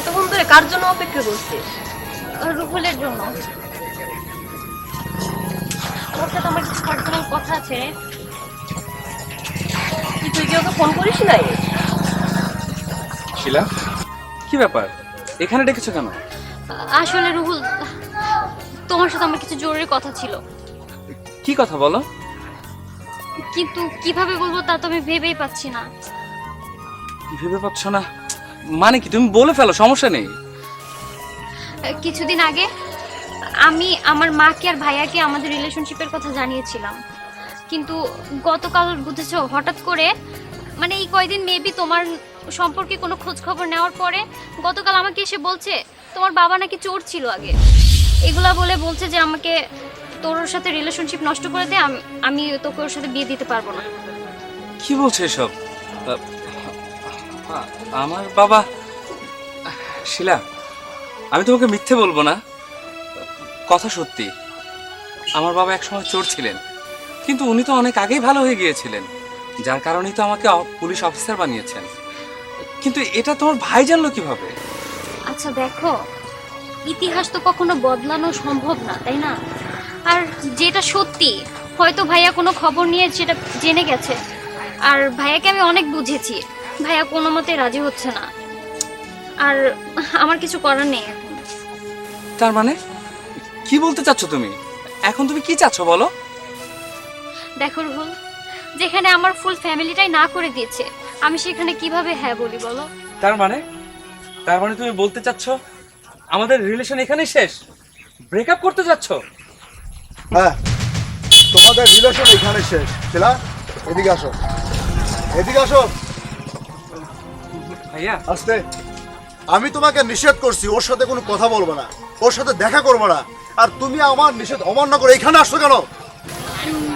এতক্ষণ ধরে কার জন্য অপেক্ষা করছিস রুহুলের জন্য। ওর সাথে আমার কিছু পার্সোনাল কথা আছে। কি তুই কি ওকে ফোন করিস নাই? শিলা? কি ব্যাপার? এখানে ডেকেছো কেন? আসলে রুহুল তোমার সাথে আমার কিছু জরুরি কথা ছিল। কি কথা বলো? কিন্তু কীভাবে বলব তা তো আমি ভেবেই পাচ্ছি না। কি ভেবে পাচ্ছ না? মানে কি তুমি বলে ফেলো সমস্যা নেই। কিছুদিন আগে আমি আমার মাকে আর ভাইয়াকে আমাদের রিলেশনশিপের কথা জানিয়েছিলাম। কিন্তু গতকাল বুঝেছ হঠাৎ করে মানে এই কয়দিন মেবি তোমার সম্পর্কে কোনো খোঁজ খবর নেওয়ার পরে গতকাল আমাকে এসে বলছে তোমার বাবা নাকি চোর ছিল আগে? এগুলা বলে বলছে যে আমাকে তোর ওর সাথে রিলেশনশিপ নষ্ট করে দে আমি তোকে ওর সাথে বিয়ে দিতে পারব না। কি বলছে এসব? আমার বাবা, শিলা, আমি তোমাকে মিথ্যে বলব না। কথা সত্যি, আমার বাবা একসময় চোর ছিলেন, কিন্তু উনি তো অনেক আগেই ভালো হয়ে গিয়েছিলেন, যার কারণেই তো আমাকে পুলিশ অফিসার বানিয়েছেন। কিন্তু এটা তোমার ভাই জানলো কীভাবে? আচ্ছা দেখো, ইতিহাস তো কখনো বদলানো সম্ভব না, তাই না? আর যেটা সত্যি, হয়তো ভাইয়া কোনো খবর নিয়ে সেটা জেনে গেছে, আর ভাইয়াকে আমি অনেক বুঝেছি। ভাইয়া কোনো মতে রাজি হচ্ছে না। আর আমার কিছু করার নেই এখন। তার মানে? কি বলতে চাচ্ছ তুমি? এখন তুমি কি চাচ্ছ বলো? দেখো রুহুল যেখানে আমার ফুল ফ্যামিলিটাই না করে দিয়েছে আমি সেখানে কীভাবে হ্যাঁ বলি বলো? তার মানে? তার মানে তুমি বলতে চাচ্ছ আমাদের রিলেশন এখানেই শেষ? ব্রেকআপ করতে যাচ্ছ হ্যাঁ তোমাদের রিলেশন এখানে শেষ। শিলা এদিকে আসো। এদিকে আসো। ভাইয়া আসতে। আমি তোমাকে নিষেধ করছি ওর সাথে কোনো কথা বলব না। ওর সাথে দেখা করব না। আর তুমি আমার নিষেধ অমান্য করে এখানে আসছো কেন?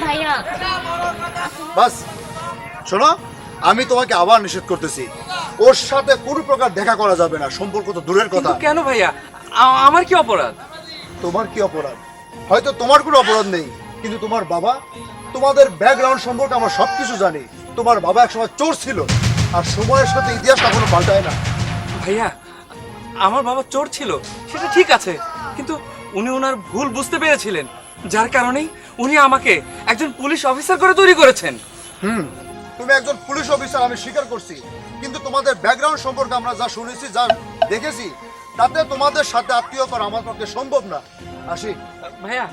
ভাইয়া। বাস শোনো আমি তোমাকে আবার নিষেধ করতেছি। ওর সাথে কোনো প্রকার দেখা করা যাবে না সম্পর্ক তো দূরের কথা। কিন্তু কেন ভাইয়া? আ- আমার কি অপরাধ? তোমার কি অপরাধ? হয়তো তোমার কোনো অপরাধ নেই কিন্তু তোমার বাবা তোমাদের ব্যাকগ্রাউন্ড সম্পর্কে আমরা সবকিছু জানি। তোমার বাবা একসময় চোর ছিল। আর সময়ের সাথে ইতিহাস কখনো পাল্টায় না। ভাইয়া আমার বাবা চোর ছিল সেটা ঠিক আছে কিন্তু উনি ওনার ভুল বুঝতে পেরেছিলেন। যার কারণেই উনি আমাকে একজন পুলিশ অফিসার করে তৈরি করেছেন। হুম তুমি একজন পুলিশ অফিসার আমি স্বীকার করছি। কিন্তু তোমাদের ব্যাকগ্রাউন্ড সম্পর্কে আমরা যা শুনেছি যা দেখেছি তাতে তোমাদের সাথে আত্মীয় করা আমার পক্ষে সম্ভব না। আসি। ভাইয়া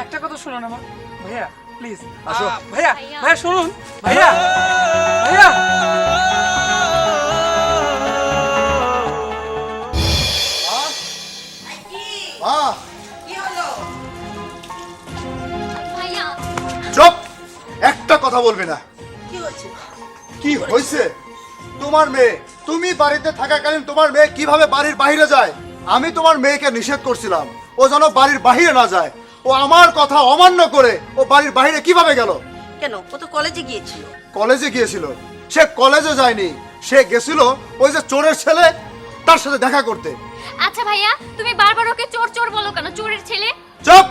একটা কথা শুনুন আমার। ভাইয়া প্লিজ আসো। ভাইয়া ভাইয়া। শুনুন। ভাইয়া ভাইয়া। চুপ! একটা কথা বলবি না। কি হয়েছে? কি হয়েছে? তোমার মেয়ে। তুমি বাড়িতে থাকাকালীন তোমার মেয়ে কীভাবে বাড়ির বাইরে যায়? আমি তোমার মেয়েকে নিষেধ করছিলাম। ও যেন বাড়ির বাহিরে না যায়। ও আমার কথা অমান্য করে ও বাড়ির বাইরে কীভাবে গেল? কেন? ও তো কলেজে গিয়েছিল। কলেজে গিয়েছিল। সে কলেজে যায়নি। সে গেছিল ওই যে চোরের ছেলে তার সাথে দেখা করতে। আচ্ছা ভাইয়া তুমি বারবার ওকে চোর চোর বলো কেন? চোরের ছেলে? চুপ!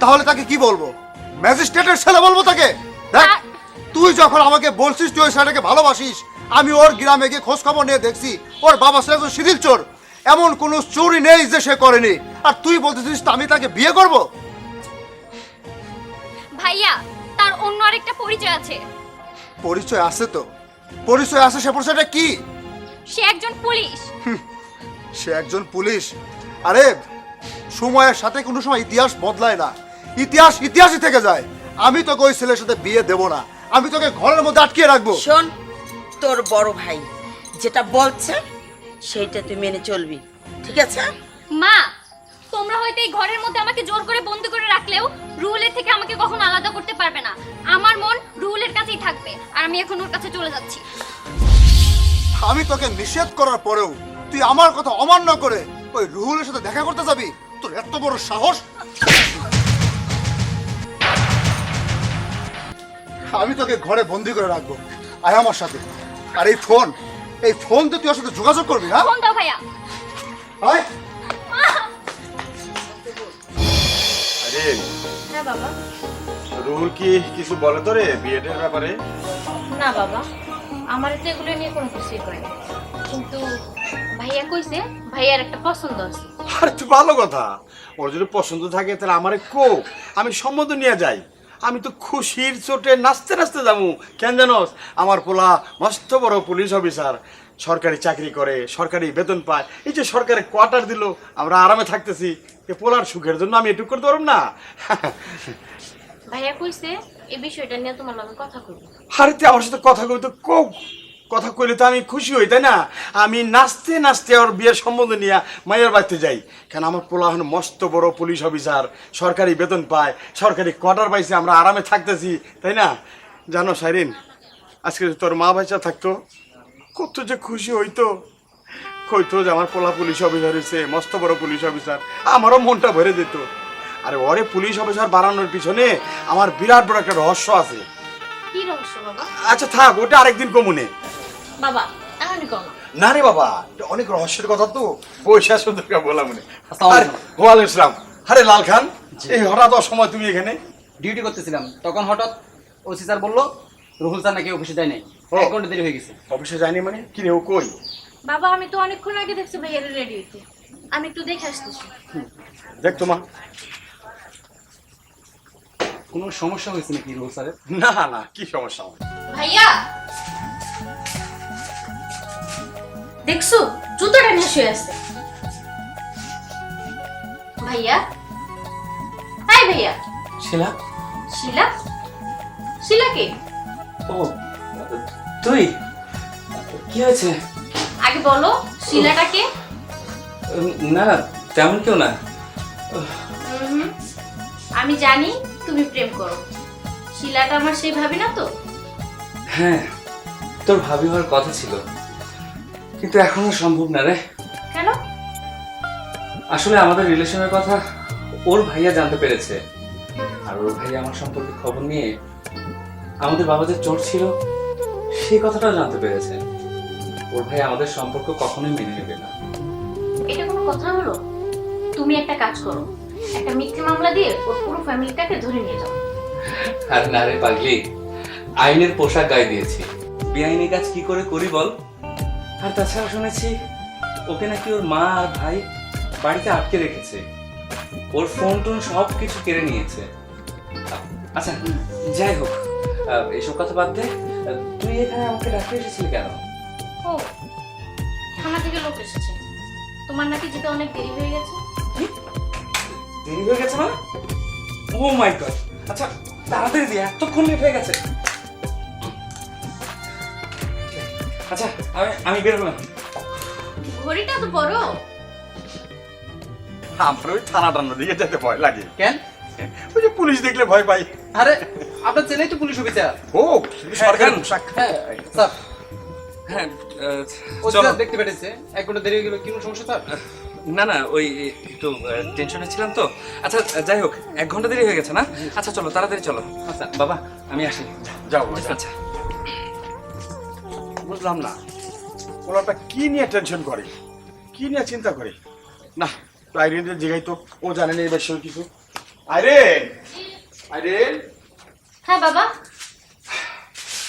তাহলে তাকে কি বলব? ম্যাজিস্ট্রেটের ছেলে বলব তাকে? দেখ আর- তুই যখন আমাকে বলছিস তুই ওই ছেলেটাকে ভালোবাসিস আমি ওর গ্রামে গিয়ে খোঁজ খবর নিয়ে দেখছি ওর বাবা ছিল একজন শিথিল চোর। এমন কোনো চুরি নেই যে সে করেনি। আর তুই বলতেছিস আমি তাকে বিয়ে করব? ভাইয়া তার অন্য আরেকটা পরিচয় আছে। পরিচয় আছে তো? পরিচয় আছে সে পরিচয়টা কি? সে একজন পুলিশ। সে একজন পুলিশ। আরে সময়ের সাথে কোনো সময় ইতিহাস বদলায় না। ইতিহাস ইতিহাসই থেকে যায়। আমি তোকে ওই ছেলের সাথে বিয়ে দেব না। আমি তোকে ঘরের মধ্যে আটকিয়ে রাখব। শোন তোর বড় ভাই যেটা বলছে সেইটা তুই মেনে চলবি। ঠিক আছে? মা তোমরা হয়তো এই ঘরের মধ্যে আমাকে জোর করে বন্দি করে রাখলেও রুলের থেকে আমাকে কখনো আলাদা করতে পারবে না। আমার মন রুলের কাছেই থাকবে আর আমি এখন ওর কাছে চলে যাচ্ছি। আমি তোকে নিষেধ করার পরেও তুই আমার কথা অমান্য করে ওই রুহুলের সাথে দেখা করতে যাবি? তোর এত বড় সাহস? আমি তোকে ঘরে বন্দি করে রাখব। আয় আমার সাথে। আর এই ফোন এই ফোন তো তুই ওর সাথে যোগাযোগ করবি না ফোন দাও ভাইয়া। আয়। আরে হ্যাঁ বাবা। রুহুল কি কিছু বলে তো রে বিয়েটার ব্যাপারে? না বাবা। আমার তো এগুলো নিয়ে কোনো কিছুই করে না। কিন্তু ভাইয়া কইছে ভাইয়ার একটা পছন্দ আছে। আরে তো ভালো কথা। ওর যদি পছন্দ থাকে তাহলে আমারে কো। আমি সম্মত নিয়ে যাই। আমি তো খুশির চোটে নাচতে নাচতে যাব। কেন জানোস? আমার পোলা মস্ত বড় পুলিশ অফিসার। সরকারি চাকরি করে সরকারি বেতন পায়। এই যে সরকারের কোয়ার্টার দিল আমরা আরামে থাকতেছি। এ পোলার সুখের জন্য আমি এটুক করতে পারব না। ভাইয়া কইছে এই বিষয়টা নিয়ে তোমার লগে কথা কই আরে তুই আমার সাথে কথা কই তো কো কথা কইলে তো আমি খুশি হই তাই না? আমি নাচতে নাচতে ওর বিয়ের সম্বন্ধ নিয়ে মায়ের বাড়িতে যাই। কেন আমার পোলা হন মস্ত বড় পুলিশ অফিসার সরকারি বেতন পায় সরকারি কোয়ার্টার পাইছে আমরা আরামে থাকতেছি তাই না? জানো সাইরিন আজকে তোর মা বাচ্চা থাকতো কত যে খুশি হইতো। কইতো যে আমার পোলা পুলিশ অফিসার হয়েছে মস্ত বড় পুলিশ অফিসার আমারও মনটা ভরে যেত আরে ওরে পুলিশ অফিসার বাড়ানোর পিছনে আমার বিরাট বড় একটা রহস্য আছে। কি রহস্য বাবা? আচ্ছা থাক ওটা আরেকদিন কমুনে বাবা না রে বাবা অনেক রহস্যের কথা তো। পয়সা সুন্দর করে বলা মনে আসসালামু আলাইকুম। ওয়ালাইকুম ইসলাম। আরে লাল খান এই হঠাৎ অসময় তুমি এখানে? ডিউটি করতেছিলাম। তখন হঠাৎ ওসি স্যার বলল রুহুল স্যার নাকি অফিসে যায় নাই এক ঘণ্টা দেরি হয়ে গেছে। অফিসে যায়নি মানে? কি রে ও কই? বাবা আমি তো অনেকক্ষণ আগে দেখছি ভাইয়ার রেডি আমি একটু দেখে আসতেছি। দেখ তোমা কোনো সমস্যা হয়েছে নাকি রুহুল স্যারের? না না কি সমস্যা? ভাইয়া! দেখছ? জুতোটা নিয়ে শুয়ে আছে। ভাইয়া? হাই ভাইয়া। শিলা? শিলা? শিলা কে? ও তুই? কি হয়েছে? আগে বলো শিলাটা কে? না না তেমন কেউ না। আমি জানি তুমি প্রেম করো। শিলাটা আমার সেই ভাবি না তো? হ্যাঁ তোর ভাবি হওয়ার কথা ছিল। কিন্তু এখনও সম্ভব না রে। কেন? আসলে আমাদের রিলেশনের কথা ওর ভাইয়া জানতে পেরেছে। আর ওর ভাইয়া আমার সম্পর্কে খবর নিয়ে আমাদের বাবা যে চোর ছিল সেই কথাটাও জানতে পেরেছে। ওর ভাই আমাদের সম্পর্ক কখনোই মেনে নেবে না। এটা কোনো কথা হলো? তুমি একটা কাজ করো একটা মিথ্যে মামলা দিয়ে ওর পুরো ফ্যামিলিটাকে ধরে নিয়ে যাও। আর না রে পাগলি আইনের পোশাক গায়ে দিয়েছি। বেআইনি কাজ কি করে করি বল? আর তাছাড়া শুনেছি ওকে নাকি ওর মা আর ভাই বাড়িতে আটকে রেখেছে। ওর ফোন টোন সব কিছু কেড়ে নিয়েছে। আচ্ছা যাই হোক এসব কথা বাদ দে। তুই এখানে আমাকে ডাকতে এসেছিলি কেন? ও থানা থেকে লোক এসেছে। তোমার নাকি যেতে অনেক দেরি হয়ে গেছে। দেরি হয়ে গেছে মানে? ও মাই গড আচ্ছা তাড়াতাড়ি দিয়ে এতক্ষণ লেট হয়ে গেছে। আচ্ছা আমি আমি বেরোলাম ঘড়িটা তো বড় আমার ওই থানা টানা দিকে যেতে ভয় লাগে। কেন? ওই যে পুলিশ দেখলে ভয় পাই। আরে আপনার ছেলেই তো পুলিশ অফিসার। ও সরকারি হ্যাঁ, হ্যাঁ স্যার। হ্যাঁ চলো। দেখতে পেরেছে। এক ঘণ্টা দেরি হয়ে গেল কি সমস্যা স্যার? না না ওই একটু টেনশনে ছিলাম তো। আচ্ছা যাই হোক এক ঘণ্টা দেরি হয়ে গেছে না? আচ্ছা চলো তাড়াতাড়ি চলো। আচ্ছা বাবা আমি আসি। যাও। আচ্ছা। বুঝলাম না। ওনাটা কি নিয়ে টেনশন করে? কি নিয়ে চিন্তা করে? না। আইরেনকে জিগাই তো ও জানে না এই বিষয়ে কিছু। আইরেন! আইরেন! হ্যাঁ বাবা।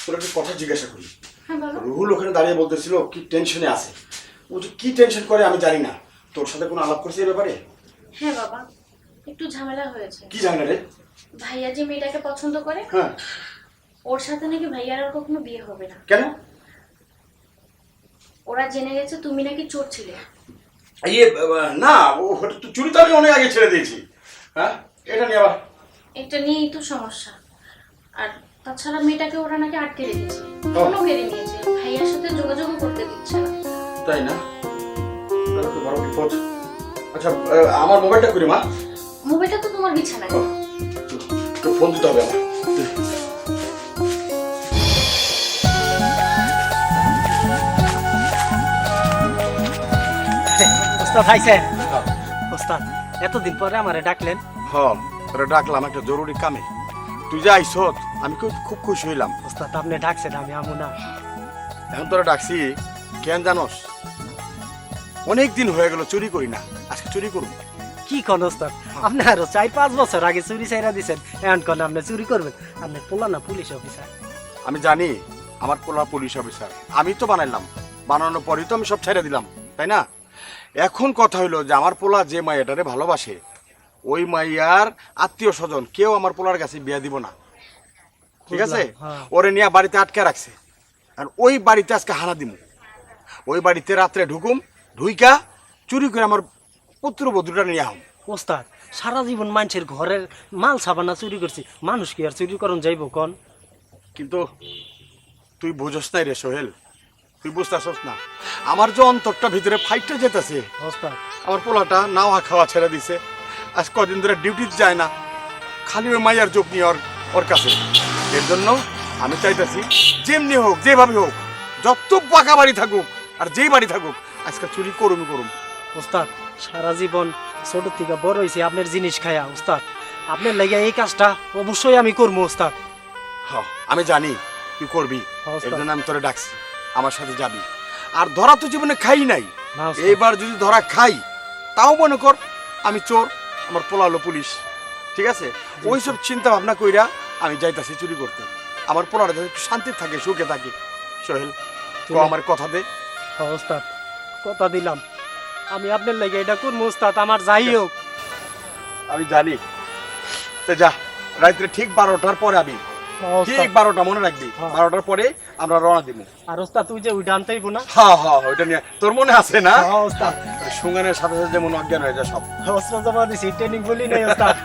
তোর একটা কথা জিজ্ঞাসা করি। হ্যাঁ বাবা। রুহুল ওখানে দাঁড়িয়ে বলতেছিল কি টেনশনে আছে? ও যে কি টেনশন করে আমি জানি না। তোর সাথে কোনো আলাপ করছে এই ব্যাপারে? হ্যাঁ বাবা। একটু ঝামেলা হয়েছে। কি জানি না রে? ভাইয়া যে মেয়েটাকে পছন্দ করে হ্যাঁ। ওর সাথে নাকি ভাইয়ার আর কখনো বিয়ে হবে না। কেন? ওরা জেনে গেছে তুমি নাকি চোর ছিলে। ইয়ে না ও ওটা তো চুরি তো আমি অনেক আগে ছেড়ে দিয়েছি। হ্যাঁ? এটা নিয়ে আবার। এটা নিয়েই তো সমস্যা। আর তাছাড়া মেয়েটাকে ওরা নাকি আটকে রেখেছে। ফোনও মেরে নিয়েছে। ভাইয়ার সাথে যোগাযোগও করতে দিচ্ছে না। তাই না? তাহলে তো বড় বিপদ। আচ্ছা আমার মোবাইলটা করি মা। মোবাইলটা তো তোমার বিছানায়। ফোন দিতে হবে আমার ওস্তাদ এতদিন পরে আমারে ডাকলেন। হ তোরা ডাকলাম একটা জরুরি কামে। তুই যে আইস আমি খুব খুব খুশি হইলাম। ওস্তাদ আপনি ডাকছেন আমি আমু না। এখন তোরা ডাকছি কেন জানোস? অনেক দিন হয়ে গেল চুরি করি না। আজকে চুরি করুন কি কোন ওস্তাদ? আপনি আরও চার পাঁচ বছর আগে চুরি চাইরা দিছেন। এখন কোন আপনি চুরি করবেন? আপনি পোলা না পুলিশ অফিসার। আমি জানি আমার পোলা পুলিশ অফিসার। আমি তো বানাইলাম। বানানোর পরেই তো আমি সব ছেড়ে দিলাম তাই না? এখন কথা হইল যে আমার পোলা যে মাইয়াটারে ভালোবাসে ওই মাইয়ার আত্মীয় স্বজন কেউ আমার পোলার কাছে বিয়া দিব না। ঠিক আছে? হ্যাঁ। ওরে নিয়ে বাড়িতে আটকে রাখছে। আর ওই বাড়িতে আজকে হানা দিমু। ওই বাড়িতে রাত্রে ঢুকুম ঢুইকা চুরি করে আমার পুত্র বধূটা নিয়ে আহম। ওস্তাদ সারা জীবন মানুষের ঘরের মাল সাবানা চুরি করছি মানুষ কি আর চুরি করন যাইব কন? কিন্তু তুই বুঝস নাই রে সোহেল তুই বুঝতেছস না। আমার যে অন্তরটা ভিতরে ফাইটটা যেতেছে আমার পোলাটা নাওয়া খাওয়া ছেড়ে দিছে। আজ কদিন ধরে ডিউটিতে যায় না খালি ওই মাইয়ার যোগ নিয়ে ওর ওর কাছে। এর জন্য আমি চাইতেছি যেমনি হোক যেভাবে হোক যত পাকা বাড়ি থাকুক আর যেই বাড়ি থাকুক আজকে চুরি করুম করুম। ওস্তাদ সারা জীবন ছোট থেকে বড় হয়েছে আপনার জিনিস খায়া ওস্তাদ। আপনার লাগে এই কাজটা অবশ্যই আমি করব ওস্তাদ। হ আমি জানি তুই করবি। হ্যাঁ, এর জন্য আমি তোরে ডাকছি। আমার সাথে যাবি। আর ধরা তো জীবনে খাই নাই। এইবার যদি ধরা খাই তাও মনে কর আমি চোর আমার পোলালো পুলিশ। ঠিক আছে? ওইসব চিন্তা ভাবনা কইরা আমি যাইতাছি চুরি করতে। আমার যাতে একটু শান্তি থাকে সুখে থাকে। সোহেল তো আমার কথা দে। ওস্তাদ কথা দিলাম। আমি আপনার লাগে এটা করব ওস্তাদ আমার যাই হোক। আমি জানি। তো যা রাত্রে ঠিক বারোটার পরে আমি ঠিক বারোটা মনে রাখবি। বারোটার পরে আমরা রওনা দিব। আর ওস্তাদ তুই যে ওইটা আনতেইব না? হ্যাঁ হ্যাঁ ওইটা নিয়ে তোর মনে আছে না? হ্যাঁ, ওস্তাদ। সুগানের সাথে সাথে যেমন অজ্ঞান হয়ে যায় সব। অস্ত্র জমা দিছি। ট্রেনিং বলি নাই ওস্তাদ।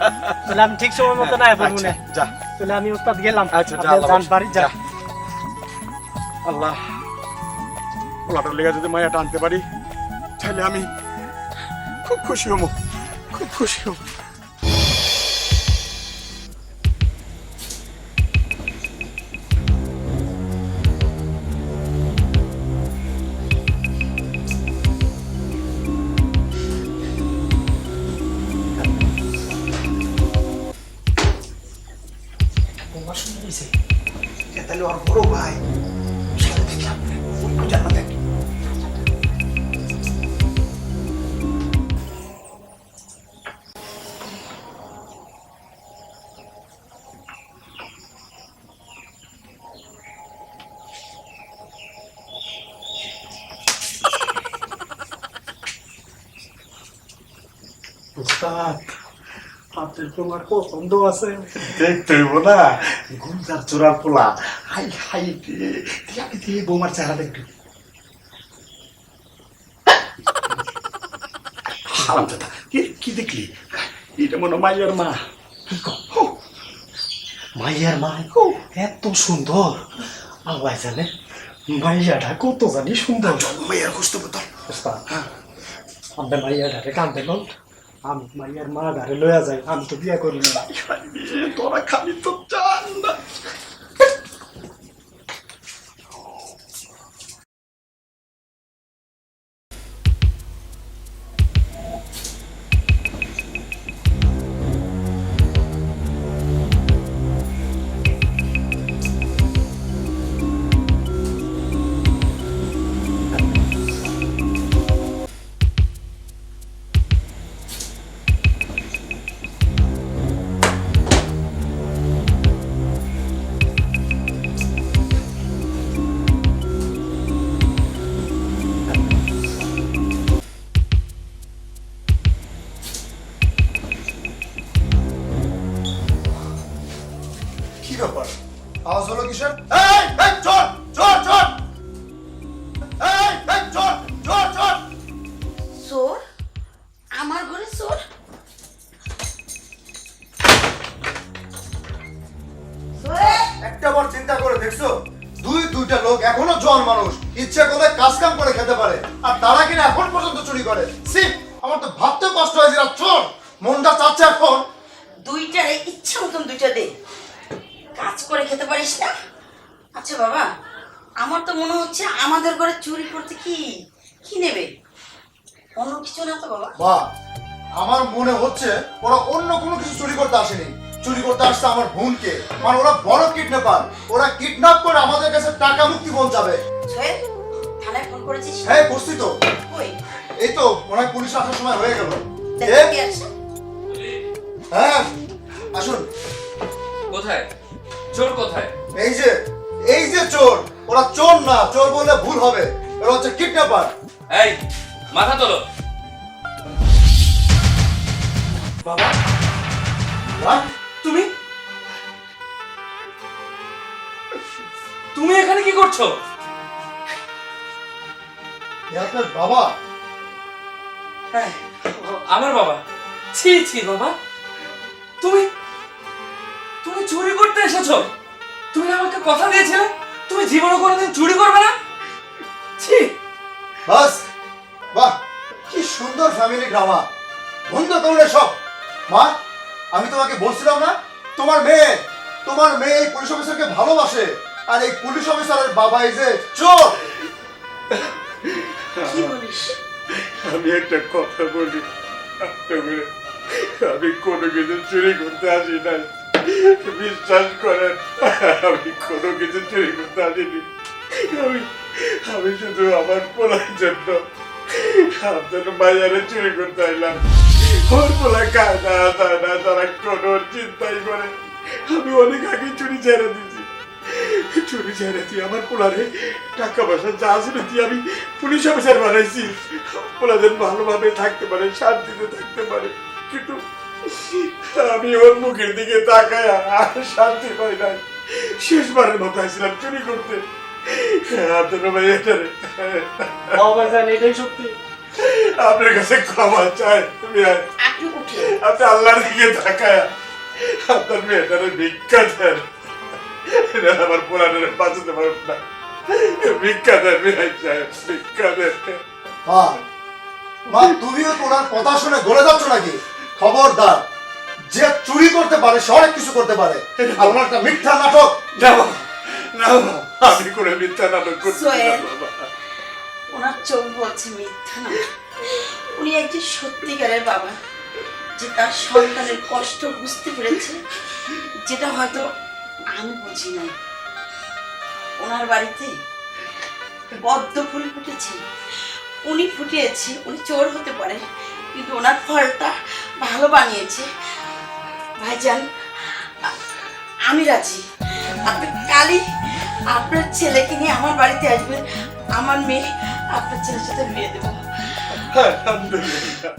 তাহলে আমি ঠিক সময় মতো না পারব না। আচ্ছা, যা। তাহলে আমি ওস্তাদ গেলাম। আচ্ছা, যা, যান বাড়ি যা যা। আল্লাহ। পোলাটার লেগে যদি মায়াটা আনতে পারি তাহলে আমি খুব খুশি হব। খুব খুশি হব। তোমার শুনে দিছে তাহলে ওর তোমার পছন্দ আছে। দেখতে হইব না গুন্জার চোরার পোলা। হাই হাই আমি দিয়ে বৌমার চেহারা দেখবি। হারাম দাদা কি কি দেখলি? এটা মনে মাইয়ার মা। মাইয়ার মা এত সুন্দর। আল্লাহ জানে মাইয়াটা কত জানি সুন্দর। মাইয়ার খুঁজতে বোতল ওস্তাদ আপনার মাইয়া কান্দে কোন আমি মাইয়ার মা ধারে লইয়া যাই, আমি তো বিয়া করি না। তোরা খালি তো চান না। এখন পর্যন্ত চুরি করে। সি আমার তো ভাবতে কষ্ট হয়েছে আর চোর মনটা চাচ্ছে এখন। দুইটা ইচ্ছা মতন দুইটা দে। কাজ করে খেতে পারিস না? আচ্ছা বাবা আমার তো মনে হচ্ছে আমাদের ঘরে চুরি করতে কি কি নেবে? অন্য কিছু না তো বাবা? বা আমার মনে হচ্ছে ওরা অন্য কোনো কিছু চুরি করতে আসেনি। চুরি করতে আসছে আমার বোনকে। মানে ওরা বড় কিডন্যাপার ওরা কিডন্যাপ করে আমাদের কাছে টাকা মুক্তি পৌঁছাবে। থানায় ফোন করেছিস? হ্যাঁ করছি তো। কই? এই তো মনে হয় পুলিশ আসার সময় হয়ে গেল। দেখ কে? আসছে হ্যাঁ আসুন। কোথায়? চোর কোথায়? এই যে এই যে চোর। ওরা চোর না চোর বললে ভুল হবে। ওরা হচ্ছে কিডন্যাপার এই মাথা তোলো। বাবা মা তুমি? তুমি এখানে কি করছ? এ আপনার বাবা? হ্যাঁ আমার বাবা। ছি ছি বাবা। তুমি তুমি চুরি করতে এসেছ। তুমি আমাকে কথা দিয়েছিলে। তুমি জীবনে কোনোদিন চুরি করবে না। ছি। বাস বাহ কি সুন্দর ফ্যামিলি ড্রামা বন্ধ করুন সব মা আমি তোমাকে বলছিলাম না তোমার মেয়ে তোমার মেয়ে এই পুলিশ অফিসারকে ভালোবাসে। আর এই পুলিশ অফিসারের বাবা এই যে চোর। কি বলিস? আমি একটা কথা বলি। আমি কোনো কিছু চুরি করতে আসি নাই। বিশ্বাস করেন, আমি কোনো কিছু চুরি করতে আসিনি। আমি আমি শুধু আমার পোলার জন্য আপনার বাজারে চুরি করতে আইলাম। ওর পোলা না দায় না তারা কোনো চিন্তাই করে। আমি অনেক আগে চুরি ছেড়ে দিছি চুরি ছেড়ে দিয়ে আমার পোলারে টাকা পয়সা যা ছিল দিয়ে আমি পুলিশ অফিসার বানাইছি। পোলাদের ভালোভাবে থাকতে পারে শান্তিতে থাকতে পারে। কিন্তু আমি ওর মুখের দিকে তাকায় আর শান্তি পাই নাই। শেষবারের মতো আসছিলাম চুরি করতে। আপনার ভাই এটারে। বাবা জান এটাই সত্যি। আপনার কাছে ক্ষমা চাই আপনি আল্লাহর দিকে তাকায়। আপনার মেয়েটারে ভিক্ষা দেন। আমার পোলানের বাঁচাতে পারব না। ভিক্ষা দেন বিরাজ সাহেব ভিক্ষা দেন। মা মা তুমিও তো ওনার কথা শুনে গলে যাচ্ছ নাকি? খবরদার যে চুরি করতে পারে সে অনেক কিছু করতে পারে। আর ওনার একটা মিথ্যা নাটক। না না আমি করে মিথ্যা নাটক করছি। ওনার চোখ বলছে মিথ্যা না। উনি একজন সত্যিকারের বাবা যে তার সন্তানের কষ্ট বুঝতে পেরেছে যেটা হয়তো আমি বুঝি নাই। ওনার বাড়িতে ফুল ফুটেছে। উনি ফুটিয়েছে, উনি চোর হতে পারে, কিন্তু ওনার ফলটা ভালো বানিয়েছে। ভাইজান, আমি রাজি। আপনি কালই আপনার ছেলেকে নিয়ে আমার বাড়িতে আসবেন। আমার মেয়ে আপনার ছেলের সাথে বিয়ে দেবো। আলহামদুলিল্লাহ